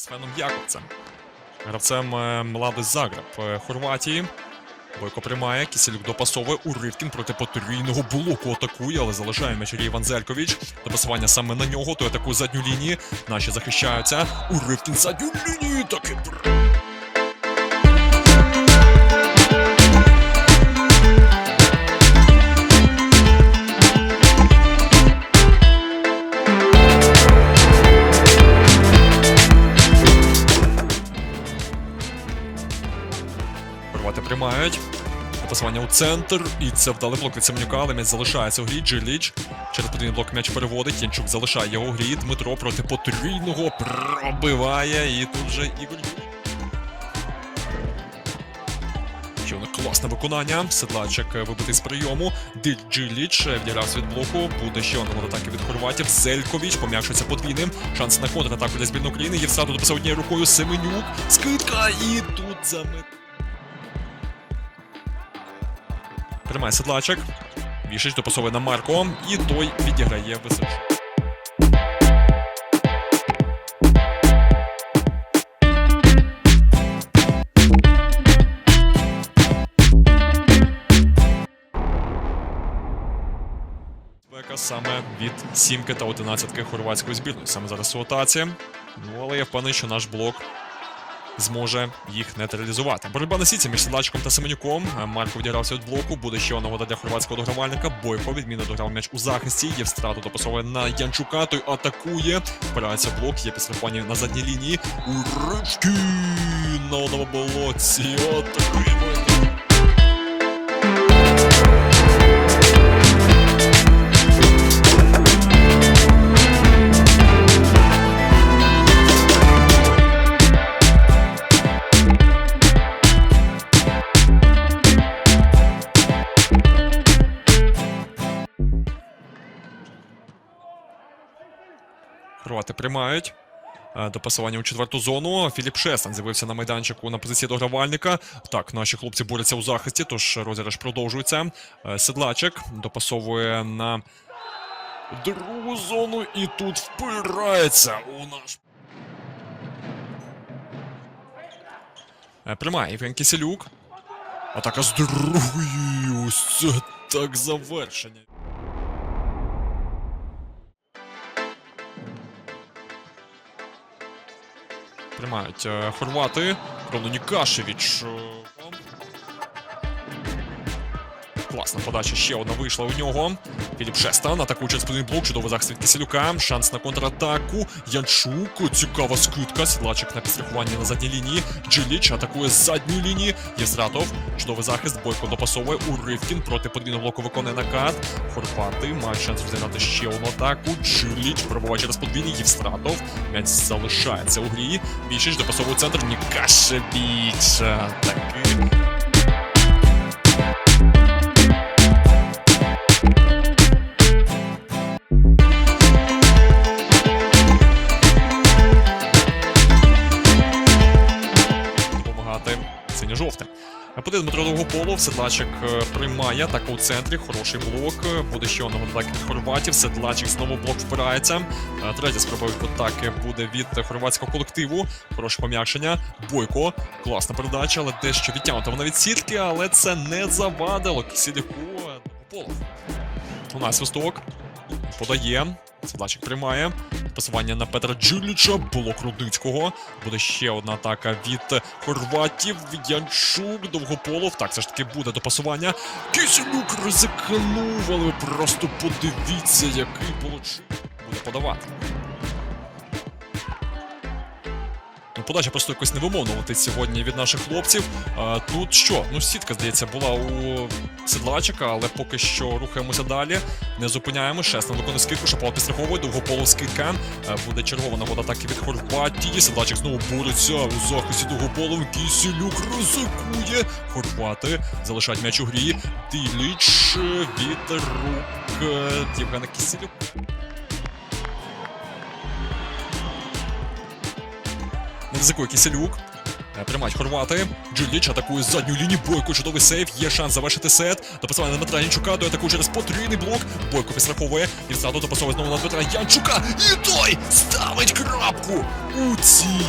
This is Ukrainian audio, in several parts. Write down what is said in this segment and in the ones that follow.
Свеном Якобцем, Гравцем е, Млади Загреб е, Хорватії. Бойко приймає, Кіселюк допасовує, Уривкін проти потрійного блоку атакує, але залишає м'яч Іван Зелькович. Допасування саме на нього, той атакує задню лінію. Наші захищаються. Уривкін задню лінію таки Хорвати. Посування у центр, і це вдалий блок від Семенюка, але м'яч залишається у грі. Джиліч через потрійний блок м'яч переводить. Янчук залишає його у грі. Дмитро проти потрійного пробиває. І тут же Ігор. Класне виконання. Седлачик вибитий з прийому. Джиліч відігрався від блоку. Буде ще одна атаки від хорватів. Зелькович пом'якшується подвійним. Шанс на контратаку для збірної України. Євстату дописав однією рукою Семенюк. Скидка і тут замет. Тримає седлачик. Вішич допасовує на Марко. І той відіграє. Бека саме від сімки та одинадцятки хорватської збірної. Саме зараз ситуація. Ну, але я впевнений, що наш блок зможе їх нейтралізувати. Боротьба на сіці між Седлачиком та Семенюком. Е, Марко відігрався від блоку. Буде ще одна вода для хорватського догравальника. Бойко відмінно дограв м'яч у захисті. Є встрату допасовує на Янчука. Той атакує. Впирається блок. Є підстрахування на задній лінії. Урички на одному болоці. Атакуємо. Хорвати приймають. Е, Допасування у четверту зону. Філіп Шестан з'явився на майданчику на позиції догравальника. Так, наші хлопці борються у захисті, тож розіграш продовжується. Е, Седлачик допасовує на другу зону і тут впирається у наш. Е, Приймає Євген Киселюк. Атака з другої. Ось це так завершення. Приймають е, хорвати. Кроно Нікашевич. е, Класна подача, ще одна вийшла у нього. Філіп Шестан через один блок, чудовий захист від Киселюка. Шанс на контратаку. Янчук, цікава скидка. Сідлачик на підстрахуванні на задній лінії. Джиліч атакує з задньої лінії. Євстратов, чудовий захист. Бойко допасовує. Уривкін проти подвійного блоку виконує накат. Хорвати мають шанс розіграти ще одну атаку. Джиліч пробуває через подвійний. Євстратов. М'яч залишається у грі. Більшість допасовує центр. Нікашевич. Таки. Подив Дмитро Довгополов, Седлачик е, приймає так у центрі. Хороший блок. Е, Буде ще одного атаки від хорватів. Седлачик знову блок впирається. Е, Третя спроба атаки буде від хорватського колективу. Хороше пом'якшення. Бойко. Класна передача, але дещо відтягнута вона від сітки, але це не завадило Кісіліку Довгополов. У нас свисток. Подає. Седлачик приймає. Пасування на Петра Джиліча, Було Крудницького. Буде ще одна атака від хорватів. Янчук, Довгополов. Так, все ж таки буде до пасування. Кисельюк ризикнув, але просто подивіться, який получив. Буде подавати. Подача просто якось невимовно летить сьогодні від наших хлопців. Тут що? Ну, сітка, здається, була у седлачика, але поки що рухаємося далі. Не зупиняємо. Шестен виконує скидку, Шапал підстраховує, довгополов скидка. Е, Буде чергова нагода атаки від Хорватії. Седлачик знову бореться у захисті довгополов. Кісілюк ризикує. Хорвати залишають м'яч у грі. Діліч е, від рук е, Євгена Кісілюк. Не ризикує Кіселюк. Е, хорвати. Джуліч атакує з задню лінію. Бойко чудовий сейф. Є шанс завершити сет. Допасування на Дмитра Янчука. До атаку через потрійний блок. Бойко підстраховує. І ззаду допасовує знову на Дмитра Янчука. І той ставить крапку. у цій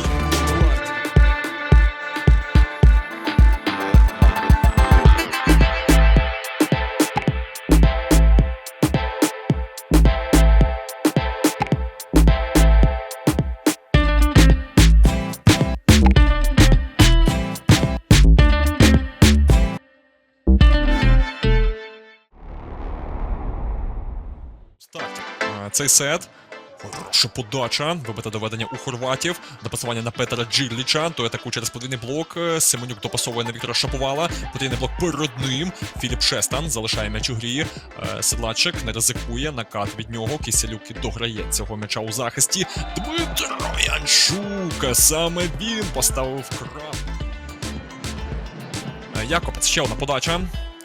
Цей сет. Хороша подача, вибите доведення у хорватів, допасування на Петера Джирліча, той атаку через подвійний блок. Е, Семенюк допасовує на Віктора Шаповала. Подвійний блок перед ним. Філіп Шестан залишає м'яч у грі. Е, Седлачик не ризикує. Накат від нього. Кіселюк дограє цього м'яча у захисті. Дмитро Янчук. Саме він поставив крапку. Е, Якобець ще одна подача.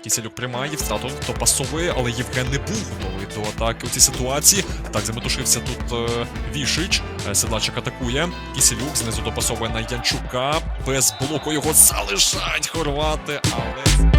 Кіселюк приймає втрату, то пасовує, але Євген не був готовий до атаки у цій ситуації. Так, заметушився тут е, Вішич. Е, Седлачик атакує. Кіселюк знизу допасовує на Янчука. Без блоку його залишають хорвати, але.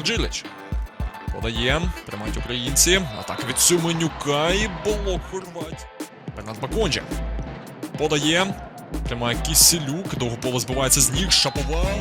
Петер Джилич. Подає, тримають українці. Атака від Семенюка і блок хорвать. Бернат Баконджі. Подає. Тримає Кісілюк. Довго поле з ніг. Шаповал.